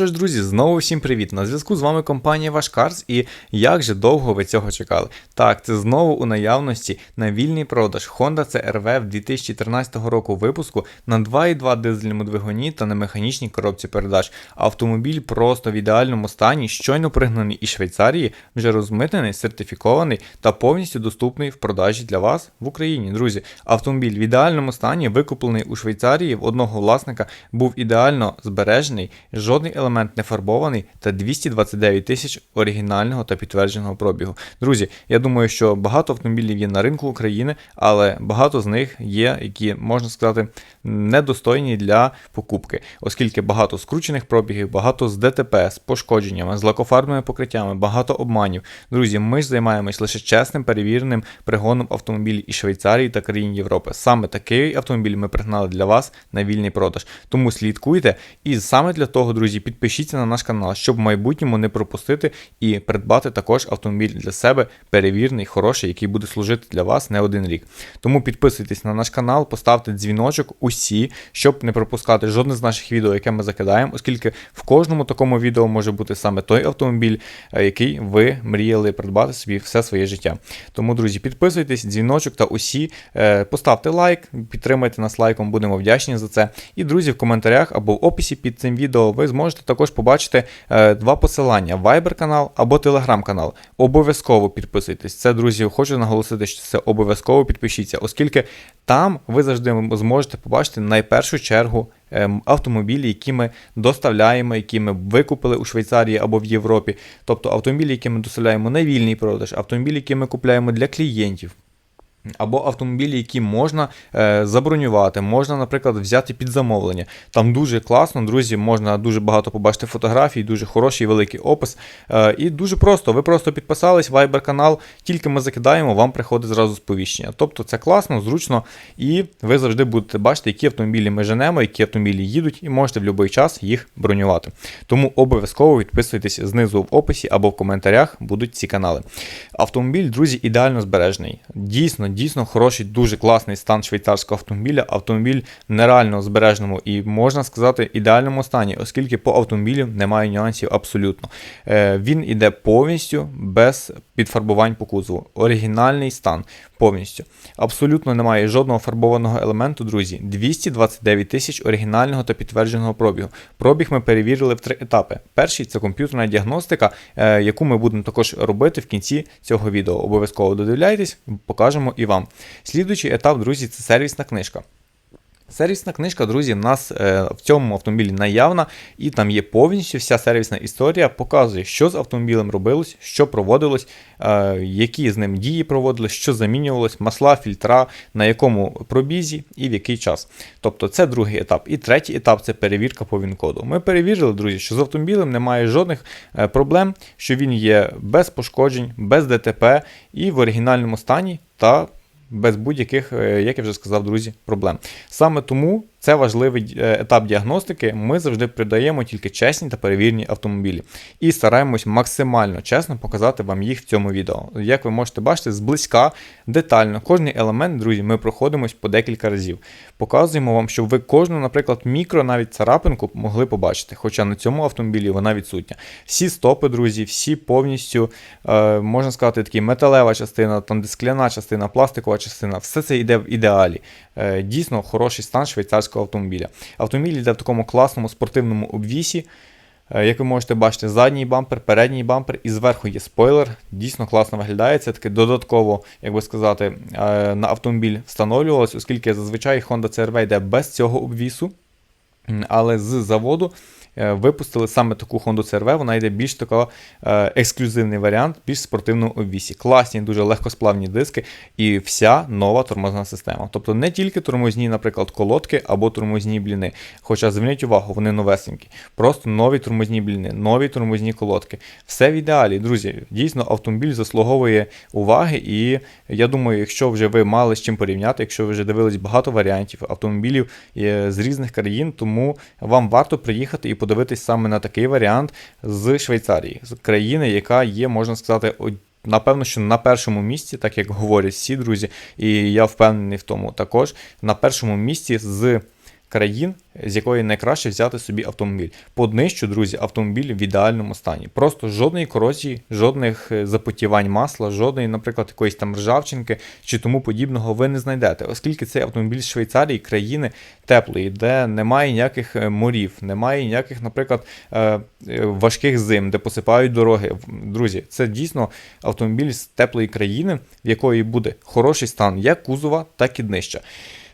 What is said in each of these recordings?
Що ж, друзі, знову всім привіт! На зв'язку з вами компанія Вашкарс і як же довго ви цього чекали? Так, це знову у наявності на вільний продаж Honda CRV 2013 року випуску на 2,2 дизельному двигуні та на механічній коробці передач. Автомобіль просто в ідеальному стані, щойно пригнаний із Швейцарії, вже розмитнений, сертифікований та повністю доступний в продажі для вас в Україні. Друзі, автомобіль в ідеальному стані викуплений у Швейцарії в одного власника, був ідеально збережений. Жодний елемент не фарбований та 229 тисяч оригінального та підтвердженого пробігу. Друзі, я думаю, що багато автомобілів є на ринку України, але багато з них є, які можна сказати, недостойні для покупки, оскільки багато скручених пробігів, багато з ДТП, з пошкодженнями, з лакофарбними покриттями, багато обманів. Друзі, ми ж займаємось лише чесним перевіреним пригоном автомобілів із Швейцарії та країн Європи. Саме такий автомобіль ми пригнали для вас на вільний продаж. Тому слідкуйте, і саме для того, друзі підпишіться на наш канал, щоб в майбутньому не пропустити і придбати також автомобіль для себе перевірний, хороший, який буде служити для вас не один рік. Тому підписуйтесь на наш канал, поставте дзвіночок усі, щоб не пропускати жодне з наших відео, яке ми закидаємо, оскільки в кожному такому відео може бути саме той автомобіль, е, який ви мріяли придбати собі все своє життя. Тому, друзі, підписуйтесь, дзвіночок та усі, е, поставте лайк, підтримайте нас лайком, будемо вдячні за це. І, друзі, в коментарях або в описі під цим відео ви зможете також побачити е, два посилання: Viber канал або Telegram канал. Обов'язково підписуйтесь. Це, друзі, хочу наголосити, що це обов'язково підпишіться, оскільки там ви завжди зможете побачити найпершу чергу. Ем, автомобілі, які ми доставляємо, які ми викупили у Швейцарії або в Європі, тобто автомобілі, які ми доставляємо на вільний продаж, автомобілі, які ми купляємо для клієнтів. Або автомобілі, які можна е, забронювати, можна, наприклад, взяти під замовлення. Там дуже класно, друзі, можна дуже багато побачити фотографій, дуже хороший великий опис. Е, і дуже просто. Ви просто підписались, Viber канал, тільки ми закидаємо, вам приходить зразу сповіщення. Тобто це класно, зручно, і ви завжди будете бачити, які автомобілі ми женемо, які автомобілі їдуть, і можете в будь-який час їх бронювати. Тому обов'язково підписуйтесь знизу в описі або в коментарях будуть ці канали. Автомобіль, друзі, ідеально збережений. Дійсно дійсно хороший, дуже класний стан швейцарського автомобіля. Автомобіль нереально збережному і, можна сказати, ідеальному стані, оскільки по автомобілю немає нюансів абсолютно. Е, Він іде повністю без підфарбувань по кузову. Оригінальний стан повністю. Абсолютно немає жодного фарбованого елементу, друзі. 229 тисяч оригінального та підтвердженого пробігу. Пробіг ми перевірили в три етапи. Перший це комп'ютерна діагностика, е, яку ми будемо також робити в кінці цього відео. Обов'язково додивляйтесь, покажемо і вам. Слідуючий етап, друзі, це сервісна книжка. Сервісна книжка, друзі, в нас е, в цьому автомобілі наявна, і там є повністю вся сервісна історія, показує, що з автомобілем робилось, що проводилось, е, які з ним дії проводились, що замінювалось, масла, фільтра, на якому пробізі і в який час. Тобто це другий етап. І третій етап це перевірка по ВІН-коду. Ми перевірили, друзі, що з автомобілем немає жодних е, проблем, що він є без пошкоджень, без ДТП і в оригінальному стані та без будь-яких, е, як я вже сказав, друзі, проблем. Саме тому це важливий е, етап діагностики. Ми завжди придаємо тільки чесні та перевірні автомобілі. І стараємось максимально чесно показати вам їх в цьому відео. Як ви можете бачити, зблизька, детально, кожний елемент, друзі, ми проходимось по декілька разів. Показуємо вам, щоб ви кожну, наприклад, мікро, навіть царапинку могли побачити. Хоча на цьому автомобілі вона відсутня. Всі стопи, друзі, всі повністю, е, можна сказати, такі металева частина, там де скляна частина, пластикова частина, все це йде в ідеалі. Е, дійсно хороший стан швейцарського автомобіля. Автомобіль йде в такому класному спортивному обвісі. Е, як ви можете бачити, задній бампер, передній бампер і зверху є спойлер. Дійсно класно виглядає. Це таке додатково, як би сказати, е, на автомобіль встановлювалось, оскільки зазвичай Honda CR-V йде без цього обвісу. Але з заводу випустили саме таку Honda CR-V, вона йде більш така е, ексклюзивний варіант, більш спортивному обвісі. Класні, дуже легкосплавні диски і вся нова тормозна система. Тобто не тільки тормозні, наприклад, колодки або тормозні бліни. Хоча зверніть увагу, вони новесенькі. Просто нові тормозні бліни, нові тормозні колодки. Все в ідеалі, друзі. Дійсно, автомобіль заслуговує уваги, і я думаю, якщо вже ви мали з чим порівняти, якщо ви вже дивились багато варіантів автомобілів е, з різних країн, тому вам варто приїхати і подивитись саме на такий варіант з Швейцарії, з країни, яка є, можна сказати, Напевно, що на першому місці, так як говорять всі друзі, і я впевнений в тому також, на першому місці з країн, з якої найкраще взяти собі автомобіль. По днищу, друзі, автомобіль в ідеальному стані. Просто жодної корозії, жодних е, запотівань масла, жодної, наприклад, якоїсь там ржавчинки чи тому подібного ви не знайдете, оскільки цей автомобіль з Швейцарії країни теплої, де немає ніяких е, морів, немає ніяких, наприклад, е, важких зим, де посипають дороги. Друзі, це дійсно автомобіль з теплої країни, в якої буде хороший стан як кузова, так і днища.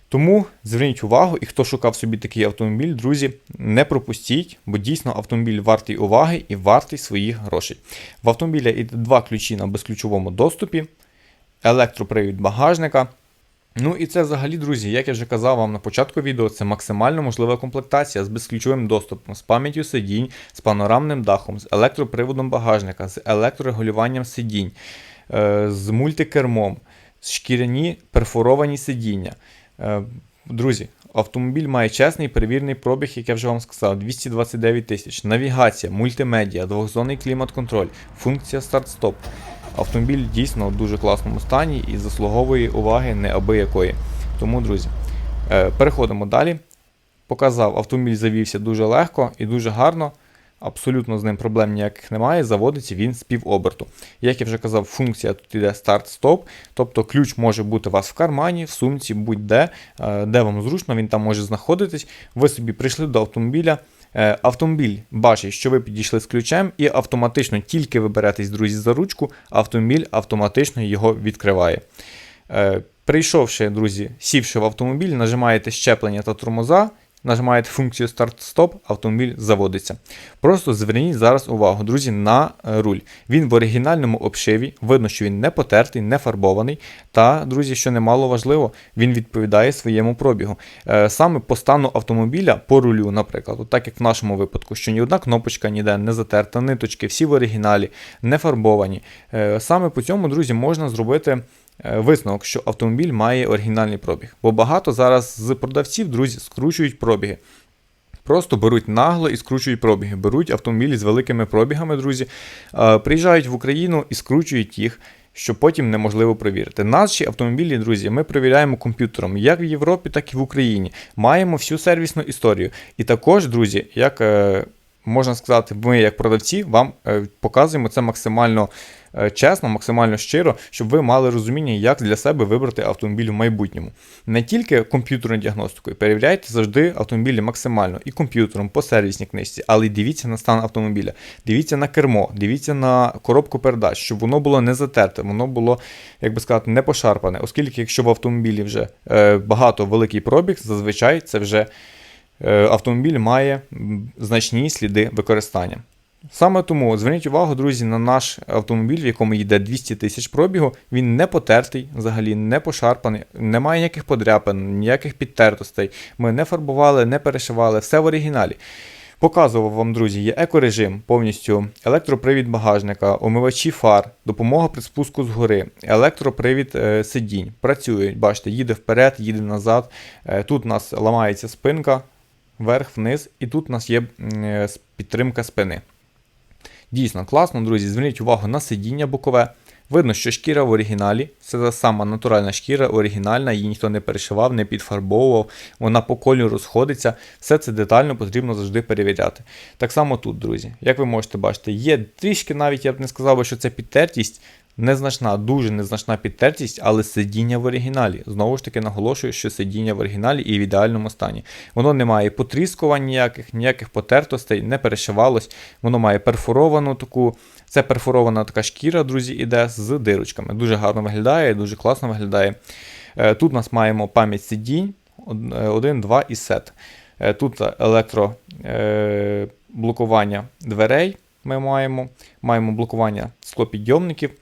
Тому зверніть увагу, і хто шукав собі такий автомобіль, друзі, не пропустіть, бо дійсно автомобіль вартий уваги і вартий своїх грошей. В автомобіля йде два ключі на безключовому доступі, електропривід багажника. Ну і це взагалі, друзі, як я вже казав вам на початку відео, це максимально можлива комплектація з безключовим доступом, з пам'яттю сидінь, з панорамним дахом, з електроприводом багажника, з електрорегулюванням сидінь, е, з мультикермом, з шкіряні перфоровані сидіння. Е, Друзі, автомобіль має чесний перевірений пробіг, як я вже вам сказав, 229 тисяч. Навігація, мультимедіа, двохзонний клімат-контроль, функція старт-стоп. Автомобіль дійсно в дуже класному стані і заслуговує уваги неабиякої. Тому, друзі, е, переходимо далі. Показав, автомобіль завівся дуже легко і дуже гарно. Абсолютно з ним проблем ніяких немає. Заводиться він з півоберту. Як я вже казав, функція тут йде старт-стоп, тобто ключ може бути у вас в кармані, в сумці, будь-де, е, де вам зручно, він там може знаходитись. Ви собі прийшли до автомобіля. Е, Автомобіль бачить, що ви підійшли з ключем, і автоматично, тільки ви беретесь, друзі, за ручку, автомобіль автоматично його відкриває. Е, Прийшовши, друзі, сівши в автомобіль, нажимаєте щеплення та тормоза, нажимаєте функцію старт-стоп, автомобіль заводиться. Просто зверніть зараз увагу, друзі, на е, руль. Він в оригінальному обшиві, видно, що він не потертий, не фарбований. Та, друзі, що немало важливо, він відповідає своєму пробігу. Е, Саме по стану автомобіля, по рулю, наприклад, так як в нашому випадку, що ні одна кнопочка ніде не затерта, ниточки, всі в оригіналі, не фарбовані. Е, Саме по цьому, друзі, можна зробити. Е, Висновок, що автомобіль має оригінальний пробіг. Бо багато зараз з продавців, друзі, скручують пробіги. Просто беруть нагло і скручують пробіги. Беруть автомобілі з великими пробігами, друзі, е, приїжджають в Україну і скручують їх, що потім неможливо перевірити. Наші автомобілі, друзі, ми перевіряємо комп'ютером як в Європі, так і в Україні. Маємо всю сервісну історію. І також, друзі, як е, можна сказати, ми, як продавці, вам е, показуємо це максимально е, чесно, максимально щиро, щоб ви мали розуміння, як для себе вибрати автомобіль в майбутньому. Не тільки комп'ютерною діагностикою, перевіряйте завжди автомобілі максимально і комп'ютером, по сервісній книжці, але й дивіться на стан автомобіля, дивіться на кермо, дивіться на коробку передач, щоб воно було не затерте, воно було, як би сказати, не пошарпане, оскільки, якщо в автомобілі вже е, багато великий пробіг, зазвичай це вже. Е, автомобіль має значні сліди використання. Саме тому зверніть увагу, друзі, на наш автомобіль, в якому йде 200 тисяч пробігу. Він не потертий, взагалі не пошарпаний, немає ніяких подряпин, ніяких підтертостей. Ми не фарбували, не перешивали, все в оригіналі. Показував вам, друзі, є екорежим, повністю електропривід багажника, омивачі фар, допомога при спуску з гори, електропривід е, сидінь. Працюють, бачите, їде вперед, їде назад. Е, тут у нас ламається спинка, вверх-вниз, і тут у нас є е, підтримка спини. Дійсно класно, друзі. Зверніть увагу на сидіння бокове. Видно, що шкіра в оригіналі, це та сама натуральна шкіра, оригінальна, її ніхто не перешивав, не підфарбовував, вона по кольору сходиться. Все це детально потрібно завжди перевіряти. Так само тут, друзі, як ви можете бачити, є трішки навіть, я б не сказав, що це підтертість, незначна, дуже незначна підтертість, але сидіння в оригіналі. Знову ж таки наголошую, що сидіння в оригіналі і в ідеальному стані. Воно не має потріскувань ніяких, ніяких потертостей, не перешивалось. Воно має перфоровану таку. Це перфорована така шкіра, друзі, іде з дирочками. Дуже гарно виглядає, дуже класно виглядає. Е, Тут у нас маємо пам'ять сидінь 1, 2 і сет. Е, Тут електроблокування дверей ми маємо. Маємо блокування склопідйомників, е,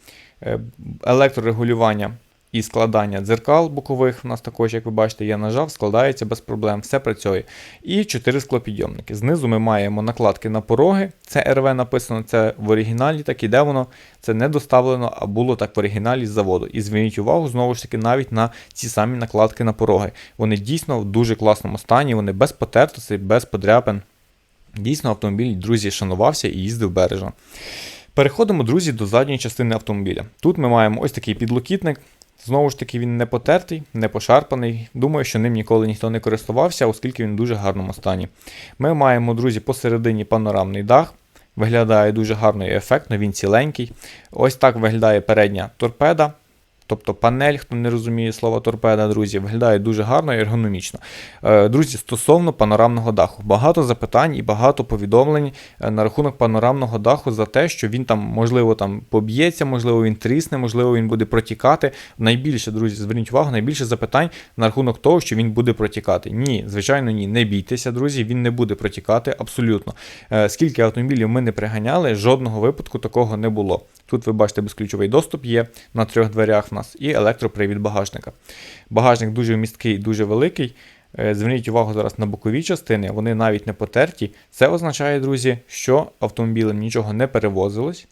електрорегулювання і складання дзеркал бокових. У нас також, як ви бачите, є нажав, складається без проблем, все працює. І 4 склопідйомники. Знизу ми маємо накладки на пороги. Це РВ написано, це в оригіналі, так іде воно. Це не доставлено, а було так в оригіналі з заводу. І зверніть увагу знову ж таки навіть на ці самі накладки на пороги. Вони дійсно в дуже класному стані, вони без потертостей, без подряпин. Дійсно, автомобіль, друзі, шанувався і їздив бережно. Переходимо, друзі, до задньої частини автомобіля. Тут ми маємо ось такий підлокітник. Знову ж таки, він не потертий, не пошарпаний. Думаю, що ним ніколи ніхто не користувався, оскільки він в дуже гарному стані. Ми маємо, друзі, посередині панорамний дах. Виглядає дуже гарно і ефектно, він ціленький. Ось так виглядає передня торпеда. Тобто панель, хто не розуміє слова торпеда, друзі, виглядає дуже гарно і ергономічно. Е, Друзі, стосовно панорамного даху, багато запитань і багато повідомлень е, на рахунок панорамного даху за те, що він там, можливо, там поб'ється, можливо, він трісне, можливо, він буде протікати. Найбільше, друзі, зверніть увагу, найбільше запитань на рахунок того, що він буде протікати. Ні, звичайно, ні. Не бійтеся, друзі, він не буде протікати абсолютно. Е, Скільки автомобілів ми не приганяли, жодного випадку такого не було. Тут ви бачите, безключовий доступ є на трьох дверях в нас і електропривід багажника. Багажник дуже місткий дуже великий. Е, Зверніть увагу зараз на бокові частини, вони навіть не потерті. Це означає, друзі, що автомобілем нічого не перевозилось,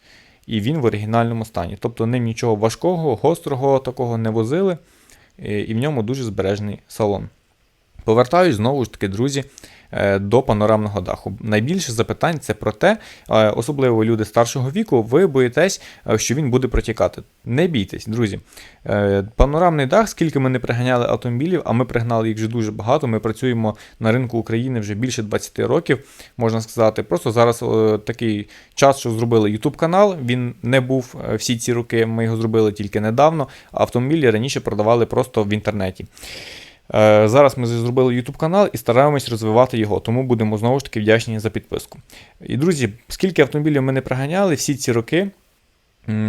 і він в оригінальному стані. Тобто ним нічого важкого, гострого такого не возили, е, і в ньому дуже збережений салон. Повертаюсь знову ж таки, друзі, е, до панорамного даху. Найбільше запитань це про те, е, особливо люди старшого віку, ви боїтесь, е, що він буде протікати. Не бійтесь, друзі. Панорамний дах, скільки ми не приганяли автомобілів, а ми пригнали їх вже дуже багато. Ми працюємо на ринку України вже більше 20 років, можна сказати. Просто зараз такий час, що зробили YouTube канал. Він не був всі ці роки. Ми його зробили тільки недавно. Автомобілі раніше продавали просто в інтернеті. Е, Зараз ми зробили YouTube канал і стараємось розвивати його, тому будемо знову ж таки вдячні за підписку. І друзі, скільки автомобілів ми не приганяли всі ці роки.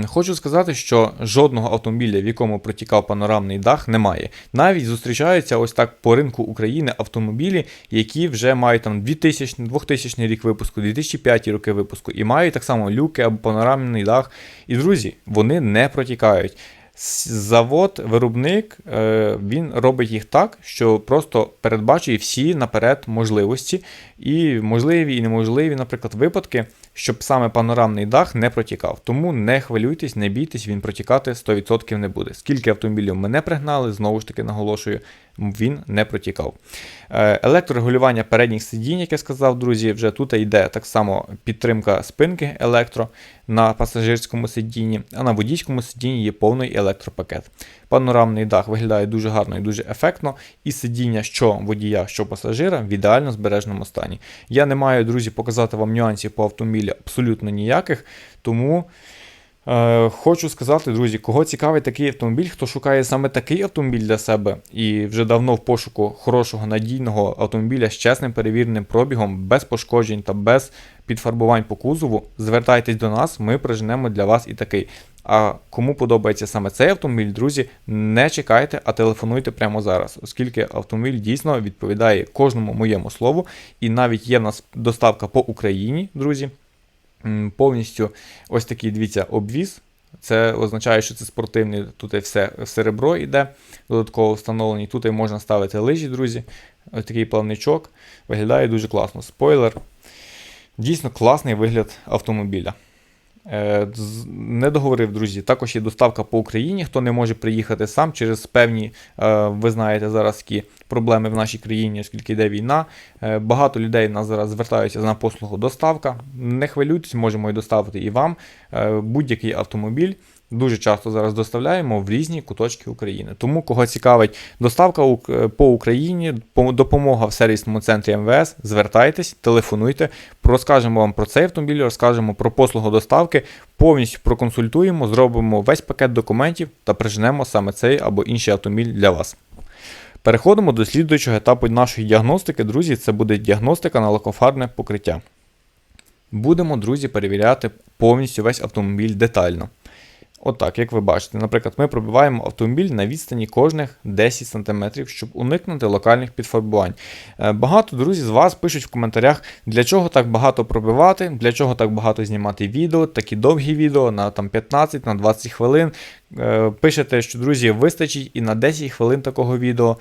Хочу сказати, що жодного автомобіля, в якому протікав панорамний дах, немає. Навіть зустрічаються ось так по ринку України автомобілі, які вже мають там 2000, 2000 рік випуску, 2005 роки випуску, і мають так само люки або панорамний дах. І друзі, вони не протікають. Завод, виробник, е, він робить їх так, що просто передбачує всі наперед можливості, і можливі і неможливі, наприклад, випадки, щоб саме панорамний дах не протікав. Тому не хвилюйтесь, не бійтесь, він протікати 100% не буде. Скільки автомобілів ми не пригнали, знову ж таки наголошую, він не протікав. Е, Електрорегулювання передніх сидінь, як я сказав, друзі, вже тут йде так само підтримка спинки електро на пасажирському сидінні, а на водійському сидінні є повний електропакет. Панорамний дах виглядає дуже гарно і дуже ефектно, і сидіння що водія, що пасажира в ідеально збереженому стані. Я не маю, друзі, показати вам нюансів по автомобілі абсолютно ніяких, тому. Е, хочу сказати, друзі, кого цікавить такий автомобіль, хто шукає саме такий автомобіль для себе і вже давно в пошуку хорошого надійного автомобіля з чесним перевіреним пробігом, без пошкоджень та без підфарбувань по кузову, звертайтесь до нас, ми приженемо для вас і такий. А кому подобається саме цей автомобіль, друзі, не чекайте, а телефонуйте прямо зараз, оскільки автомобіль дійсно відповідає кожному моєму слову, і навіть є в нас доставка по Україні, друзі. Повністю ось такий, дивіться, обвіз. Це означає, що це спортивний, тут і все серебро йде, додатково встановлені. Тут і можна ставити лижі, друзі. Ось такий плавничок. Виглядає дуже класно. Спойлер. Дійсно класний вигляд автомобіля. Е, Не договорив, друзі. Також є доставка по Україні. Хто не може приїхати сам через певні, е, ви знаєте, зараз які проблеми в нашій країні, оскільки йде війна. Е, Багато людей нас зараз звертаються на послугу доставка. Не хвилюйтесь, можемо і доставити і вам будь-який автомобіль. Дуже часто зараз доставляємо в різні куточки України. Тому, кого цікавить доставка по Україні, допомога в сервісному центрі МВС, звертайтесь, телефонуйте, розкажемо вам про цей автомобіль, розкажемо про послугу доставки, повністю проконсультуємо, зробимо весь пакет документів та приженемо саме цей або інший автомобіль для вас. Переходимо до слідуючого етапу нашої діагностики. Друзі, це буде діагностика на лакофарбне покриття. Будемо, друзі, перевіряти повністю весь автомобіль детально. Отак, як ви бачите, наприклад, ми пробиваємо автомобіль на відстані кожних 10 см, щоб уникнути локальних підфарбувань. Е, Багато друзі з вас пишуть в коментарях, для чого так багато пробивати, для чого так багато знімати відео, такі довгі відео на там, 15 на 20 хвилин. Е, Пишете, що друзі, вистачить і на 10 хвилин такого відео.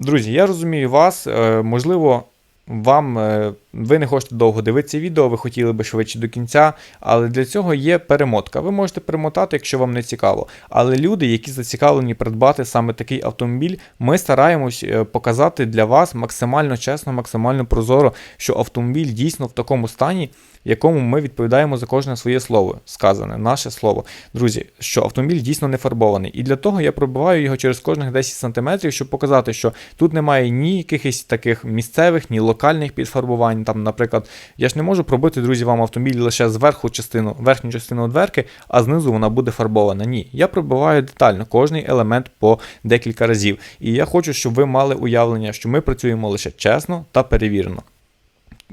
Друзі, я розумію вас, е, можливо, вам е, ви не хочете довго дивитися відео, ви хотіли би швидше до кінця, але для цього є перемотка. Ви можете перемотати, якщо вам не цікаво. Але люди, які зацікавлені придбати саме такий автомобіль, ми стараємось е, показати для вас максимально чесно, максимально прозоро, що автомобіль дійсно в такому стані, в якому ми відповідаємо за кожне своє слово, сказане, наше слово. Друзі, що автомобіль дійсно не фарбований. І для того я пробиваю його через кожних 10 см, щоб показати, що тут немає ні якихось таких місцевих, ні локальних підфарбувань. Там, наприклад, я ж не можу пробити, друзі, вам автомобіль лише зверху частину, верхню частину дверки, а знизу вона буде фарбована. Ні, я пробиваю детально кожний елемент по декілька разів. І я хочу, щоб ви мали уявлення, що ми працюємо лише чесно та перевірено.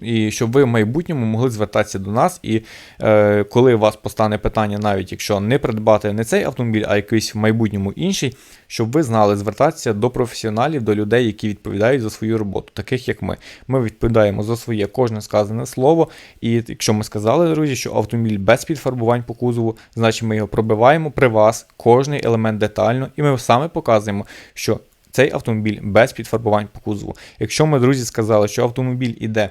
І щоб ви в майбутньому могли звертатися до нас, і е, коли у вас постане питання, навіть якщо не придбати не цей автомобіль, а якийсь в майбутньому інший, щоб ви знали звертатися до професіоналів, до людей, які відповідають за свою роботу, таких як ми. Ми відповідаємо за своє кожне сказане слово. І якщо ми сказали, друзі, що автомобіль без підфарбувань по кузову, значить ми його пробиваємо при вас, кожний елемент детально, і ми саме показуємо, що цей автомобіль без підфарбувань по кузову. Якщо ми, друзі, сказали, що автомобіль іде.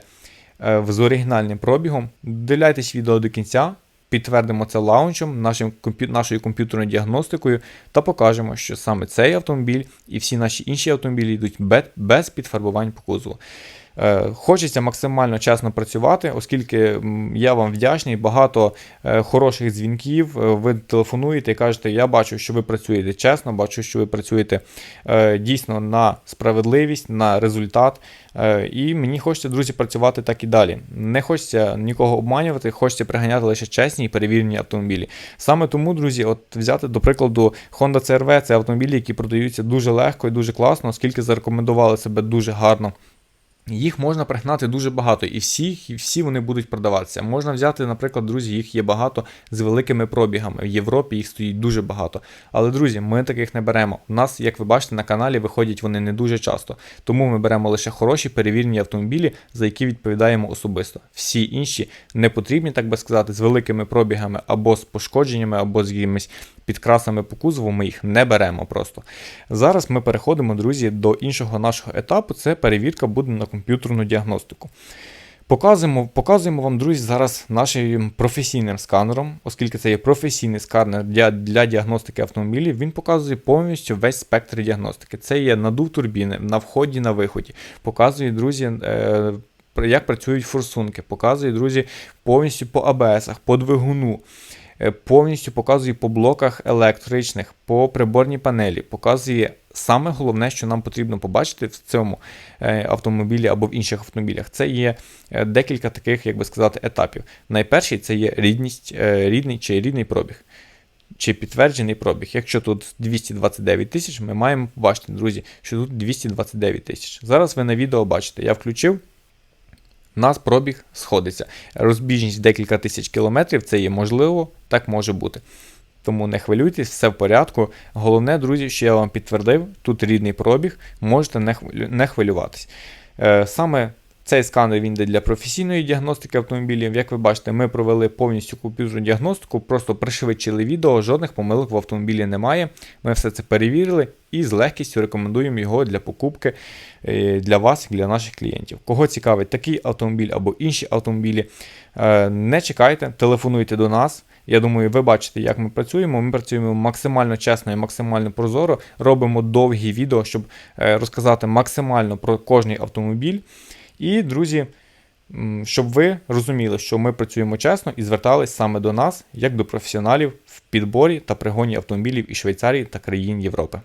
Е, з оригінальним пробігом. Дивляйтесь відео до кінця, підтвердимо це лаунчем, нашим, нашою комп'ютерною діагностикою та покажемо, що саме цей автомобіль і всі наші інші автомобілі йдуть без підфарбувань по кузову. Е, хочеться максимально чесно працювати, оскільки я вам вдячний. Багато е, хороших дзвінків. Е, ви телефонуєте і кажете, я бачу, що ви працюєте чесно, бачу, що ви працюєте дійсно на справедливість, на результат. І мені хочеться, друзі, працювати так і далі. Не хочеться нікого обманювати, хочеться приганяти лише чесні і перевірені автомобілі. Саме тому, друзі, от взяти, до прикладу, Honda CRV це автомобілі, які продаються дуже легко і дуже класно, оскільки зарекомендували себе дуже гарно. Їх можна пригнати дуже багато, і всі і всі вони будуть продаватися. Можна взяти, наприклад, друзі, їх є багато з великими пробігами. В Європі їх стоїть дуже багато. Але, друзі, ми таких не беремо. У нас, як ви бачите, на каналі виходять вони не дуже часто. Тому ми беремо лише хороші перевірені автомобілі, за які відповідаємо особисто. Всі інші не потрібні, так би сказати, з великими пробігами або з пошкодженнями, або з якимись підкрасами по кузову. Ми їх не беремо просто. Зараз ми переходимо, друзі, до іншого нашого етапу. Це перевірка буде на комп'ютерну діагностику. Показуємо показуємо вам, друзі, зараз нашим професійним сканером, оскільки це є професійний сканер для для діагностики автомобілів, він показує повністю весь спектр діагностики. Це є надув турбіни на вході, на виході. Показує, друзі, е, як працюють форсунки, показує, друзі, повністю по АБСах, по двигуну. Е, повністю показує по блоках електричних, по приборній панелі, показує саме головне, що нам потрібно побачити в цьому е, автомобілі або в інших автомобілях. Це є е, декілька таких, як би сказати, етапів. Найперший це є рідність, рідний чи рідний пробіг. Чи підтверджений пробіг. Якщо тут 229 тисяч, ми маємо побачити, друзі, що тут 229 тисяч. Зараз ви на відео бачите, я включив у нас пробіг сходиться. Розбіжність декілька тисяч кілометрів це є можливо, так може бути. Тому не хвилюйтесь, все в порядку. Головне, друзі, що я вам підтвердив, тут рідний пробіг, можете не хвилюватись. Е, саме цей сканер він йде для професійної діагностики автомобілів. Як ви бачите, ми провели повністю комп'ютерну діагностику, просто пришвидшили відео, жодних помилок в автомобілі немає. Ми все це перевірили і з легкістю рекомендуємо його для покупки е, для вас для наших клієнтів. Кого цікавить такий автомобіль або інші автомобілі, е, не чекайте, телефонуйте до нас. Я думаю, ви бачите, як ми працюємо. Ми працюємо максимально чесно і максимально прозоро. Робимо довгі відео, щоб е, розказати максимально про кожний автомобіль. І, друзі, щоб ви розуміли, що ми працюємо чесно і звертались саме до нас, як до професіоналів в підборі та пригоні автомобілів із Швейцарії та країн Європи.